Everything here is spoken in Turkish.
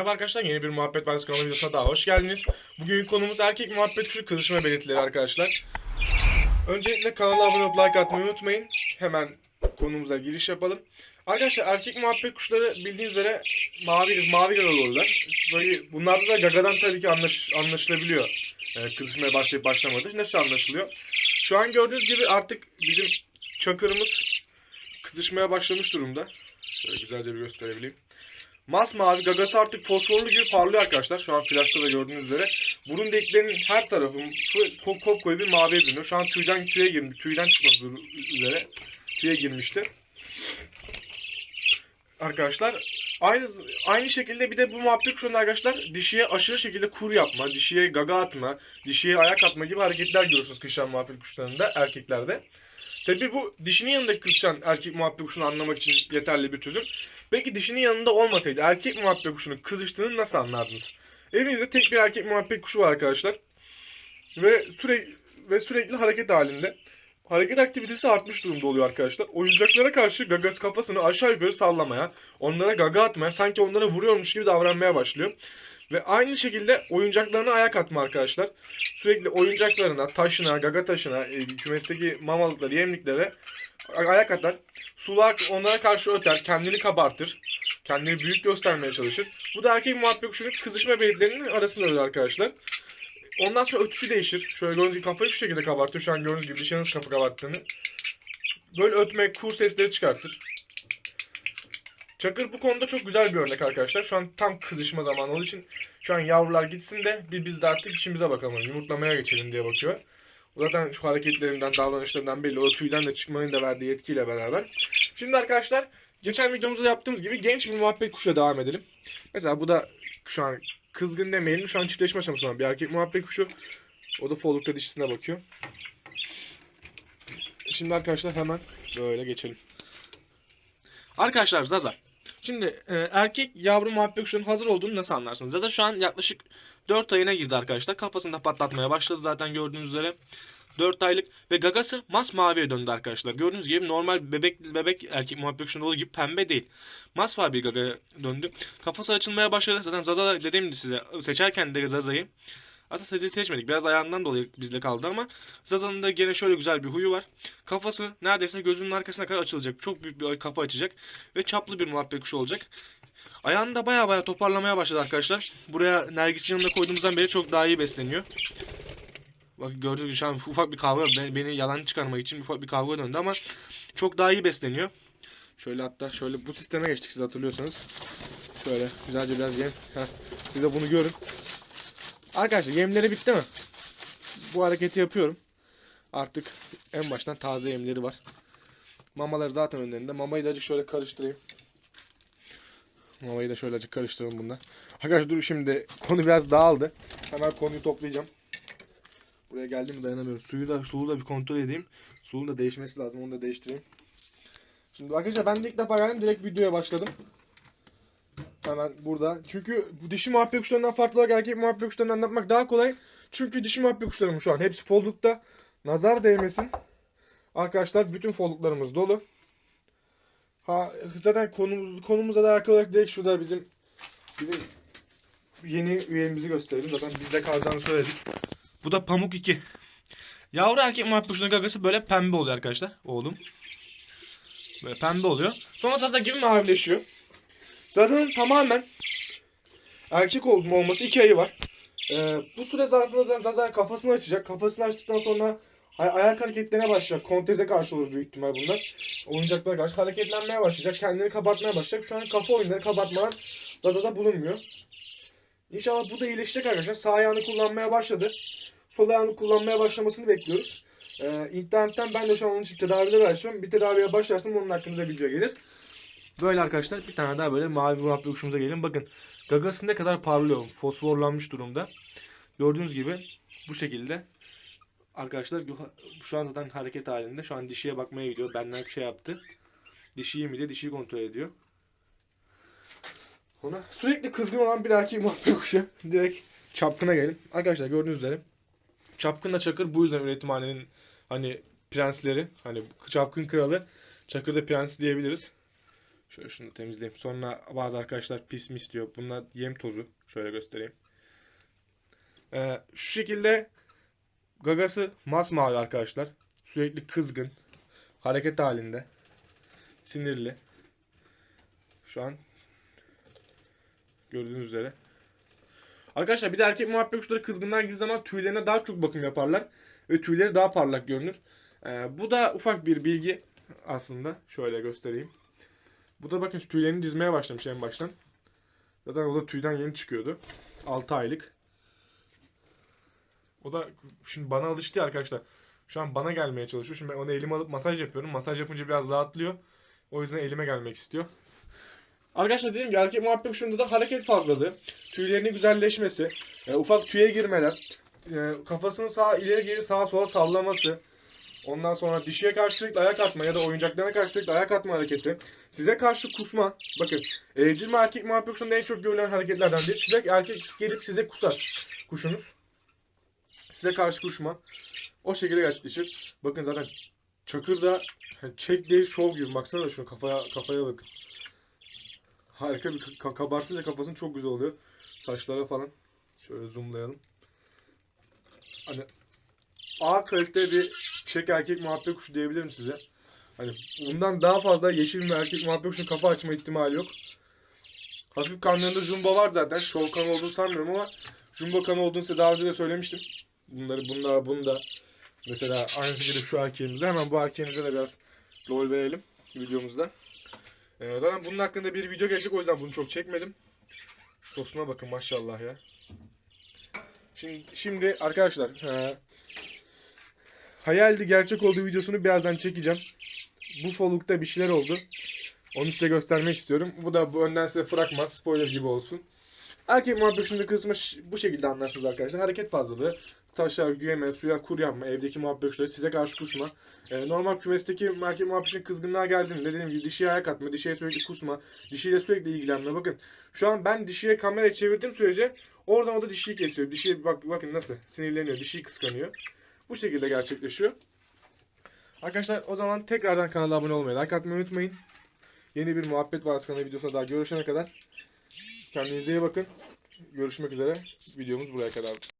Merhaba arkadaşlar yeni bir Muhabbet Vadisi kanalı videosuna daha hoş geldiniz. Bugün konumuz erkek muhabbet kuşu kızışma belirtileri arkadaşlar. Öncelikle kanala abone olup like atmayı unutmayın. Hemen konumuza giriş yapalım. Arkadaşlar erkek muhabbet kuşları bildiğiniz üzere mavi mavi gagalı olurlar. Böyle, bunlarda da gagadan tabii ki anlaş, anlaşılabiliyor. Ee, kızışmaya başlayıp başlamadı. Nasıl anlaşılıyor? Şu an gördüğünüz gibi artık bizim çakırımız kızışmaya başlamış durumda. Şöyle güzelce bir gösterebileyim. Masmavi gagası artık fosforlu gibi parlıyor arkadaşlar. Şu an flashta da gördüğünüz üzere. Burun deliklerinin her tarafı kop kop koyu bir maviye dönüyor. Şu an tüyden tüye girmiş. Tüyden çıkmak üzere tüye girmişti. Arkadaşlar aynı aynı şekilde bir de bu muhabbet kuşunda arkadaşlar dişiye aşırı şekilde kur yapma, dişiye gaga atma, dişiye ayak atma gibi hareketler görüyorsunuz kışan muhabbet kuşlarında erkeklerde. Tabi bu dişinin yanındaki kışan erkek muhabbet kuşunu anlamak için yeterli bir çözüm. Peki dişinin yanında olmasaydı erkek muhabbet kuşunun kızıştığını nasıl anlardınız? Evinizde tek bir erkek muhabbet kuşu var arkadaşlar. Ve sürekli ve sürekli hareket halinde. Hareket aktivitesi artmış durumda oluyor arkadaşlar. Oyuncaklara karşı gagası kafasını aşağı yukarı sallamaya, onlara gaga atmaya, sanki onlara vuruyormuş gibi davranmaya başlıyor. Ve aynı şekilde oyuncaklarına ayak atma arkadaşlar. Sürekli oyuncaklarına, taşına, gaga taşına, e, kümesteki mamalıkları, yemliklere ayak atar. Sular onlara karşı öter, kendini kabartır. Kendini büyük göstermeye çalışır. Bu da erkek muhabbet kuşunun kızışma belirtilerinin arasındadır arkadaşlar. Ondan sonra ötüşü değişir. Şöyle gördüğünüz gibi kafayı şu şekilde kabartıyor. Şu an gördüğünüz gibi dişinin nasıl kafa kabarttığını. Böyle ötmek, kur sesleri çıkartır. Çakır bu konuda çok güzel bir örnek arkadaşlar. Şu an tam kızışma zamanı olduğu için şu an yavrular gitsin de bir biz de artık işimize bakalım. Yumurtlamaya geçelim diye bakıyor. Zaten şu hareketlerinden, davranışlarından belli. O tüyden de çıkmanın da verdiği etkiyle beraber. Şimdi arkadaşlar geçen videomuzda yaptığımız gibi genç bir muhabbet kuşa devam edelim. Mesela bu da şu an kızgın demeyelim. Şu an çiftleşme aşamasında bir erkek muhabbet kuşu. O da follukta dişisine bakıyor. Şimdi arkadaşlar hemen böyle geçelim. Arkadaşlar Zaza. Şimdi e, erkek yavru muhabbet kuşunun hazır olduğunu nasıl anlarsınız? Zaza şu an yaklaşık 4 ayına girdi arkadaşlar. Kafasında patlatmaya başladı zaten gördüğünüz üzere. 4 aylık ve gagası masmaviye döndü arkadaşlar. Gördüğünüz gibi normal bebek bebek erkek muhabbet kuşunda olduğu gibi pembe değil. Masmavi bir gaga döndü. Kafası açılmaya başladı. Zaten Zaza da gibi size seçerken de Zaza'yı aslında seçi seçmedik. Biraz ayağından dolayı bizde kaldı ama Zaza'nın da gene şöyle güzel bir huyu var. Kafası neredeyse gözünün arkasına kadar açılacak. Çok büyük bir kafa açacak. Ve çaplı bir muhabbet kuşu olacak. Ayağını da baya baya toparlamaya başladı arkadaşlar. Buraya Nergis'in yanında koyduğumuzdan beri çok daha iyi besleniyor. Bak gördüğünüz gibi şu an ufak bir kavga beni yalan çıkarmak için ufak bir kavga döndü ama çok daha iyi besleniyor. Şöyle hatta şöyle bu sisteme geçtik siz hatırlıyorsanız. Şöyle güzelce biraz yem. Heh, siz de bunu görün. Arkadaşlar yemleri bitti mi? Bu hareketi yapıyorum. Artık en baştan taze yemleri var. Mamaları zaten önlerinde. Mamayı da azıcık şöyle karıştırayım. Mamayı da şöyle azıcık karıştıralım bunda. Arkadaşlar dur şimdi konu biraz dağıldı. Hemen konuyu toplayacağım. Buraya geldim mi dayanamıyorum. Suyu da sulu da bir kontrol edeyim. Suyun da değişmesi lazım. Onu da değiştireyim. Şimdi arkadaşlar ben de ilk defa geldim. Direkt videoya başladım. Hemen burada. Çünkü bu dişi muhabbet kuşlarından farklı olarak erkek muhabbet kuşlarını anlatmak daha kolay. Çünkü dişi muhabbet kuşlarım şu an hepsi foldukta. Nazar değmesin. Arkadaşlar bütün folduklarımız dolu. Ha zaten konumuz konumuzla da alakalı olarak direkt şurada bizim bizim yeni üyemizi gösterelim. Zaten bizde kalacağını söyledik. Bu da Pamuk 2. Yavru erkek muhabbet kuşunun gagası böyle pembe oluyor arkadaşlar. Oğlum. Böyle pembe oluyor. Sonra Zaza gibi mavileşiyor. Zaza'nın tamamen erkek olma olması 2 ayı var. Ee, bu süre zarfında Zaza kafasını açacak. Kafasını açtıktan sonra ay- ayak hareketlerine başlayacak. Konteze karşı olur büyük ihtimal bunlar. Oyuncaklara karşı hareketlenmeye başlayacak. Kendini kabartmaya başlayacak. Şu an kafa oyunları kabartmalar Zaza'da bulunmuyor. İnşallah bu da iyileşecek arkadaşlar. Sağ ayağını kullanmaya başladı. Sol ayağını kullanmaya başlamasını bekliyoruz. Ee, internetten ben de şu an onun için tedaviler açıyorum. Bir tedaviye başlarsam onun hakkında da video gelir. Böyle arkadaşlar bir tane daha böyle mavi muhabbet kuşumuza gelin. Bakın gagası ne kadar parlıyor. Fosforlanmış durumda. Gördüğünüz gibi bu şekilde arkadaşlar şu an zaten hareket halinde. Şu an dişiye bakmaya gidiyor. Benden şey yaptı. Dişi iyi mi diye dişiyi kontrol ediyor. Ona sürekli kızgın olan bir erkek muhabbet kuşu. Direkt çapkına gelin. Arkadaşlar gördüğünüz üzere Çapkınla Çakır bu yüzden üretimhanenin hani prensleri. Hani Çapkın kralı. Çakır da prens diyebiliriz. Şöyle şunu temizleyeyim. Sonra bazı arkadaşlar pis mis diyor. Bunlar yem tozu. Şöyle göstereyim. Ee, şu şekilde gagası masmavi arkadaşlar. Sürekli kızgın. Hareket halinde. Sinirli. Şu an gördüğünüz üzere. Arkadaşlar bir de erkek muhabbet kuşları kızgınlar girdiği zaman tüylerine daha çok bakım yaparlar. Ve tüyleri daha parlak görünür. Ee, bu da ufak bir bilgi aslında. Şöyle göstereyim. Bu da bakın tüylerini dizmeye başlamış en baştan. Zaten o da tüyden yeni çıkıyordu. 6 aylık. O da şimdi bana alıştı ya arkadaşlar. Şu an bana gelmeye çalışıyor. Şimdi ben onu elime alıp masaj yapıyorum. Masaj yapınca biraz rahatlıyor. O yüzden elime gelmek istiyor. Arkadaşlar dediğim gibi erkek muhabbet kuşunda da hareket fazlalığı, tüylerinin güzelleşmesi, e, ufak tüye girmeler, e, kafasını sağa ileri geri sağa sola sallaması, ondan sonra dişiye karşı sürekli ayak atma ya da oyuncaklarına karşı sürekli ayak atma hareketi, size karşı kusma. Bakın evcil mi erkek muhabbet kuşunda en çok görülen hareketlerden biri. Size erkek gelip size kusar kuşunuz. Size karşı kuşma. O şekilde gerçekleşir. Bakın zaten Çakır da çek değil şov gibi. Baksana şunu kafaya kafaya bakın. Harika bir ka- kabartınca kafasının çok güzel oluyor. Saçlara falan. Şöyle zoomlayalım. Hani A kalite bir çek erkek muhabbet kuşu diyebilirim size. Hani bundan daha fazla yeşil bir erkek muhabbet kuşunun kafa açma ihtimali yok. Hafif kanlarında jumbo var zaten. Şov kan olduğunu sanmıyorum ama jumbo kan olduğunu size daha önce de söylemiştim. Bunları bunlar bunda. Mesela aynı şekilde şu erkeğimizde. Hemen bu erkeğimize de biraz rol verelim videomuzda. Ee, zaten bunun hakkında bir video gelecek o yüzden bunu çok çekmedim. Şu tosuna bakın maşallah ya. Şimdi, şimdi arkadaşlar hayaldi gerçek olduğu videosunu birazdan çekeceğim. Bu folukta bir şeyler oldu. Onu size göstermek istiyorum. Bu da bu önden size fragman spoiler gibi olsun. Erkek muhabbet şimdi kısmı bu şekilde anlarsınız arkadaşlar. Hareket fazlalığı, taşa, güyeme, suya kur yapma, evdeki muhabbet size karşı kusma. Ee, normal kümesteki erkek muhabbetin kızgınlığa geldiğinde dediğim gibi dişiye ayak atma, dişiye sürekli kusma, dişiyle sürekli ilgilenme. Bakın şu an ben dişiye kamerayı çevirdiğim sürece oradan o da dişiyi kesiyor. Dişi bak bakın nasıl sinirleniyor, dişiyi kıskanıyor. Bu şekilde gerçekleşiyor. Arkadaşlar o zaman tekrardan kanala abone olmayı, like atmayı unutmayın. Yeni bir muhabbet var kanalı videosuna daha görüşene kadar. Kendinize iyi bakın. Görüşmek üzere. Videomuz buraya kadar.